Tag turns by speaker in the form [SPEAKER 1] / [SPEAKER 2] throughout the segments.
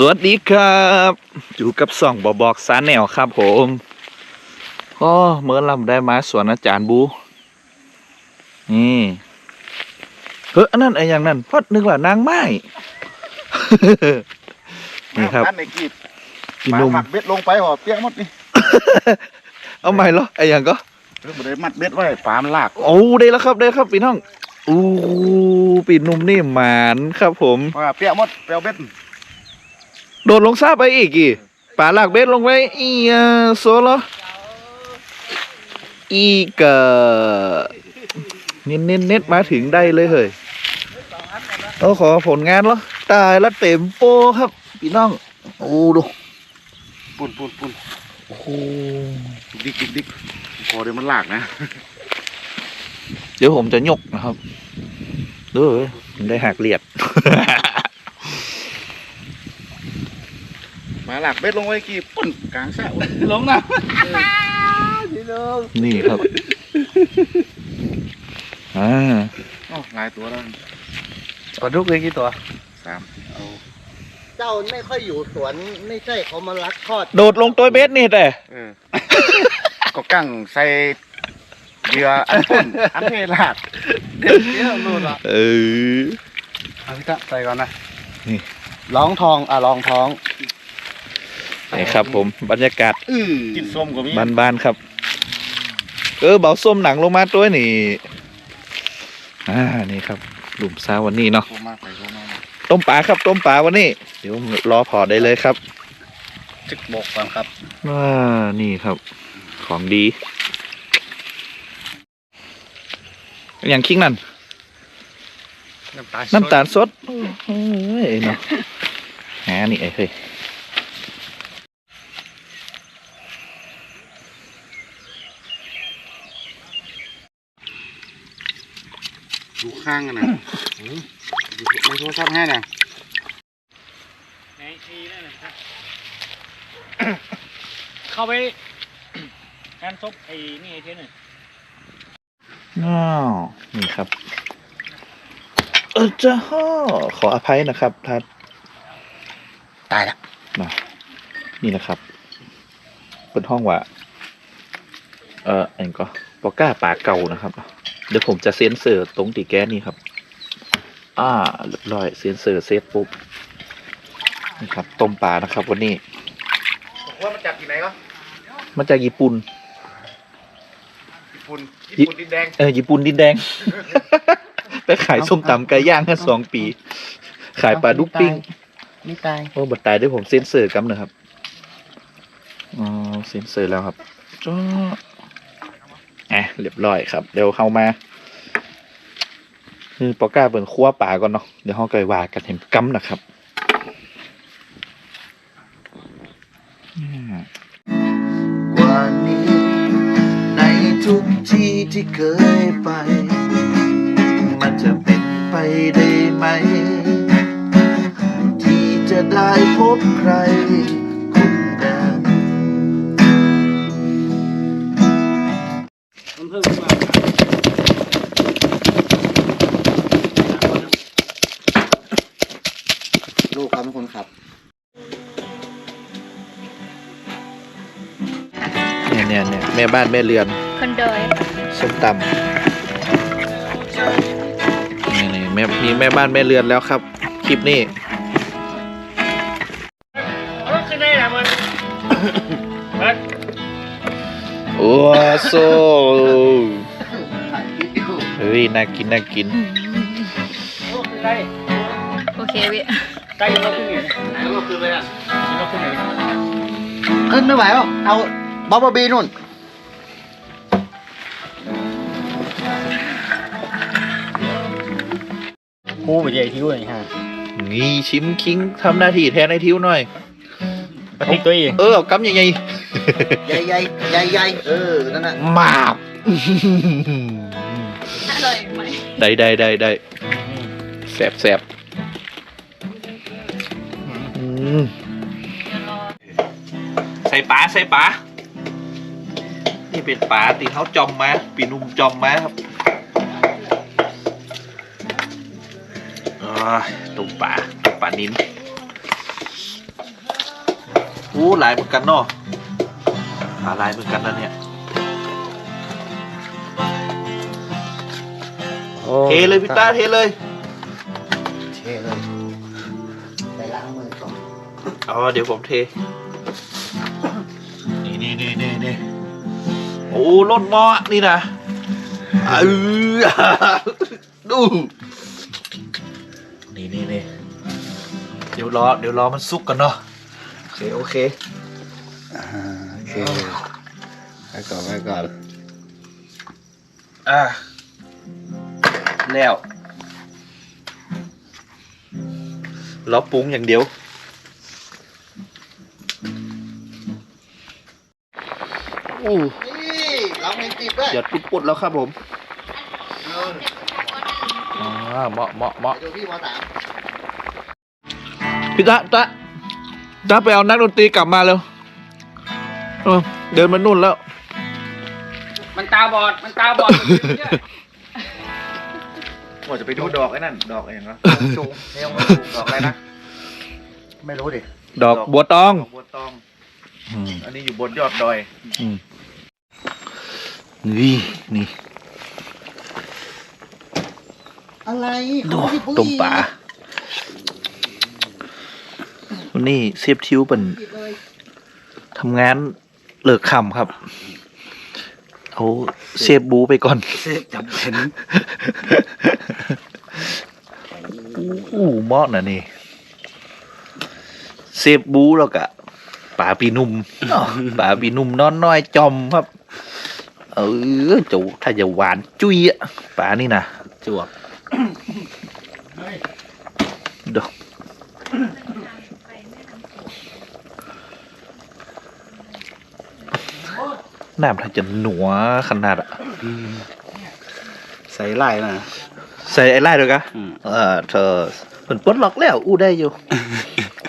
[SPEAKER 1] สวัสดีครับ อยู่กับส่องบอบอกซาแนลครับผมก็เมื่อลำได้มาสวนอาจารย์บู นี่เฮ้ยอันนั้นไอ้อย่างนั้นพอดนึกว่านางไม้ นี่ครับ
[SPEAKER 2] อันไหนกีบ
[SPEAKER 1] พี่หนุ่ม
[SPEAKER 2] หมักเบ็ดลงไปห่อเปียกหมดนี่
[SPEAKER 1] เอาใหม่เหรอไอ้อย่างก็
[SPEAKER 2] เรื่องบ่ได้มัดเบ็ดไว้ปลามันลาก
[SPEAKER 1] โอ้ได้แล้วครับได้ครับพี่น้องอู้ปีหนุ่มนี่หมานครับผม
[SPEAKER 2] เพราะว่าเปียกหมดเปียกเบ็ด
[SPEAKER 1] โดดลงซาไปอีกกี่ป่าลากเบ็ดลงไปอีอ่าโซโลอีกะเน้นเน้นเน็ตมาถึงได้เลยเฮ้ยเอาขอผลงานเหรอตายละเต็มโปครับพี่น้องโอ้ดู
[SPEAKER 2] ปุ่นปุ่นปุ่น
[SPEAKER 1] โอ้โห
[SPEAKER 2] ดิกดิกดิกพอเดี๋ยวมันลากนะ
[SPEAKER 1] เดี๋ยวผมจะยกนะครับดูเว้ยมันได้หักเลียด
[SPEAKER 2] มาลากเบ็ดลงไว้กีบปุ่นกลางสระอุ่นลงน้ำนี่ลง
[SPEAKER 1] นี่ครับอ่า
[SPEAKER 2] อ๋อหลายตัวแล้ว
[SPEAKER 1] ปลาดุกเลยกี่ตัว
[SPEAKER 2] สามเอา
[SPEAKER 3] เจ้าไม่ค่อยอยู่สวนไม่ใช่เขามาลักทอด
[SPEAKER 1] โดดลงตัวเบ็ดนี่แต่
[SPEAKER 2] เออก็กั้งใส่เหยื่ออันปุ่นอันเทลากเด็ดเดียวนู่นละ
[SPEAKER 1] เออ
[SPEAKER 2] เอาพี่ตะใส่ก่อนนะ
[SPEAKER 1] นี่
[SPEAKER 3] ร้องทองอะร้องท้อง
[SPEAKER 1] นี่ครับ ผมบรรยากาศ
[SPEAKER 2] อือกินส้มก็มี
[SPEAKER 1] บ้านๆครับ เออเบาส้มหนังลงมาตัวนี่อ่านี่ครับหลุมซาวันนี้เนาะ
[SPEAKER 2] โทรมาไปโทรมา
[SPEAKER 1] ต้มปลาครับต้มปลาวันนี้เดี๋ยวรอพอได้เลยครับ
[SPEAKER 3] จึกบกก่อนครับ
[SPEAKER 1] อ่านี่ครับ ของดี อย่างคิงนั่น
[SPEAKER 2] น้ำตาล
[SPEAKER 1] น้ำตาลสดโอ้ยเนาะหานี่ไอ้เฮ้ย
[SPEAKER 2] ข้างกันนะดูในโทรศัพท์ให้นะ
[SPEAKER 4] ไหนทีนั่นนะครับเข้าไปแอนซบไอ้นี่ไอ้เทนหนึ่ง
[SPEAKER 1] อ้าวนี่ครับ เออจ้าฮ่อขออภัยนะครับท่าน
[SPEAKER 3] ตายละ
[SPEAKER 1] นี่นะครับเป็นห้องว่า เออเองก็ปอก้าป่าเก่านะครับ เดี๋ยวผมจะเซ็นเซอร์ตรงตีแก้นี่ครับ อ่าเรียบร้อยเซ็นเซอร์เซตปุ๊บนี่ครับต้มปลานะครับ วันนี้
[SPEAKER 2] ว่ามันจับที่ไหนก็
[SPEAKER 1] มาจากญี่ปุ่น
[SPEAKER 2] ญี่ปุ่นญี่ปุ่นดินแดง
[SPEAKER 1] เออญี่ปุ่นดินแดง ไปขายส้มตำไก่ย่างกันสองปี ขายปลาดุกปิ้ง
[SPEAKER 3] ไม่ตาย
[SPEAKER 1] โอ้บัดตายด้วยผมเซ็นเซอร์กัมนะครับอ๋อเซ็นเซอร์แล้วครับจ้าอะ เรียบร้อยครับ เดี๋ยวเข้ามาคือปอก้าเปิดคั่วป่าก่อนเนาะเดี๋ยวเขาไก่ว่ากันเห็นกัมนะครับ
[SPEAKER 3] กว่านี้ ในทุกที่ที่เคยไป มันจะเป็นไปได้ไหม ที่จะได้พบใคร
[SPEAKER 4] เนี่
[SPEAKER 1] ยเนี่ยเนี่ยแม่บ้านแม่เรือน
[SPEAKER 5] คนโดย
[SPEAKER 1] ส้มตำนี่นี่แม่มีแม่บ้านแม่เรือนแล้วครับ คลิปนี้
[SPEAKER 4] เอาขึ้นได้นะมันเฮ้ย
[SPEAKER 1] โอ้โซเฮ้ยน่ากินน่ากิน
[SPEAKER 4] โอ้ขึ้นได้
[SPEAKER 5] โอเควิ
[SPEAKER 4] ได้ยังก็ขึ้นอีกแล้วก็ขึ้นเลยอะยังก็ขึ้นอีก
[SPEAKER 3] ขึ้นไม่ไหวหรอกเอา บ๊อบบี้นู่น
[SPEAKER 4] ผู้ไปใหญ่ทิ้วเลยฮะ
[SPEAKER 1] นี่ชิมคิงทำหน้าที่แทนไอทิวหน่อย
[SPEAKER 4] ปฏิตัวเอง
[SPEAKER 1] เออเอากำยังไง
[SPEAKER 3] ใหญ่ใหญ่ใหญ่ใหญ่เออ นั่นน่ะ
[SPEAKER 1] มาบ
[SPEAKER 5] อร่อยไหม
[SPEAKER 1] ได้ได้ได้ได้แสบแสบอืม ใส่ปลาใส่ปลา นี่เป็นปลาตีเขาจอมมาปีนุ่มจอมมาครับอ่าตุ่มปลาตุ่มปลานิ้นอู้หลายเหมือนกันเนาะหาหลายเหมือนกันนะเนี่ยเทเลยพี่ต้าเทเลย
[SPEAKER 2] เทเลยไปล้างมือก่อน
[SPEAKER 1] เอาเดี๋ยวผมเทนี่นี่นี่นี่นี่ โอ้รถหมอนี่นะเออดูนี่นี่นี่เดี๋ยวรอเดี๋ยวรอมันสุกกันเนาะโอเคโอเค
[SPEAKER 2] อ่าโอเคไปก่อนไปก่อน
[SPEAKER 1] อะแล้วรอปรุงอย่างเดียวอู้
[SPEAKER 2] นี่เราไม่ติดด้วย
[SPEAKER 1] หยดปิดปุดแล้วครับผมอ่าเหมาะเหมาะเหมาะ
[SPEAKER 2] ไปดูพี่มสาม
[SPEAKER 1] พี่ตะตะตะไปเอานักดนตรีกลับมาเร็วเออเดินมานู่นแล้ว
[SPEAKER 4] มันตาบอด มันตาบอดเนี่ย
[SPEAKER 2] ว่าจะไปดูดอกไอ้นั่น ดอกอะไรนะจูงเฮ้ยมาจูงดอกอะไรนะ ไม่รู้ดิ
[SPEAKER 1] ดอกบัวตอง
[SPEAKER 2] ดอกบัวตอง อันนี้อยู่บนยอดดอย
[SPEAKER 1] นี่นี่
[SPEAKER 2] อะไร
[SPEAKER 1] ดูต้มปลาวันนี้เสียบทิวเป็นทำงานเลิกค่ำครับ เอาเสียบบูไปก่อน
[SPEAKER 2] เซฟจำเป็น
[SPEAKER 1] อู้เหมาะนะนี่เซฟบูแล้วกะป่าปีนุ่มเนาะป่าปีนุ่มนอนน้อยจอมครับ เออจูถ้าจะหวานจุยอะป่านี่นะจวบดอกน้ำถ้าจะหนัวขนาดอะ
[SPEAKER 2] ใส่ไล่นะ
[SPEAKER 1] ใส่ไอ้ไล่ด้วยกะ
[SPEAKER 2] อืม
[SPEAKER 1] เออเธอเหมือนปลดล็อกแล้ว อู้ได้อยู่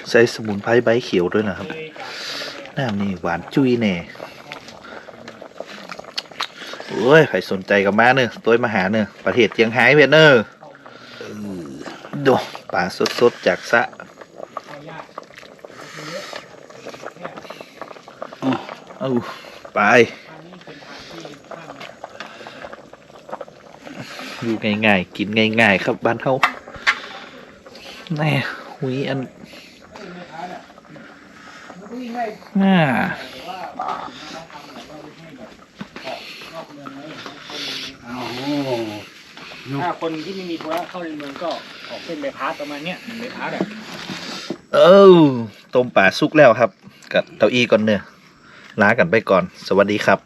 [SPEAKER 1] ใส่สมุนไพรใบเขียวด้วยนะครับน้ำนี่หวานจุ้ยแน่ โอ้ยใครสนใจกับมาเนอะตัวมาหาเนอะประเทศเจียงไฮ้เวียดเนอร์ดูปลาสดๆจากสะเอาไปอยู่ง่ายๆกินง่ายๆครับบ้านเฮาแน่หุยอันอ่า
[SPEAKER 4] ถ้าคนที่ไม่มีธุระเข้าในเมืองก็ออกเส้นใบพัดประมาณเนี้ยหนึ่งใบพัดอะ
[SPEAKER 1] เออต้มป่าสุกแล้วครับ กับเต้าอี้ก่อนเนอะลากันไปก่อน สวัสดีครับ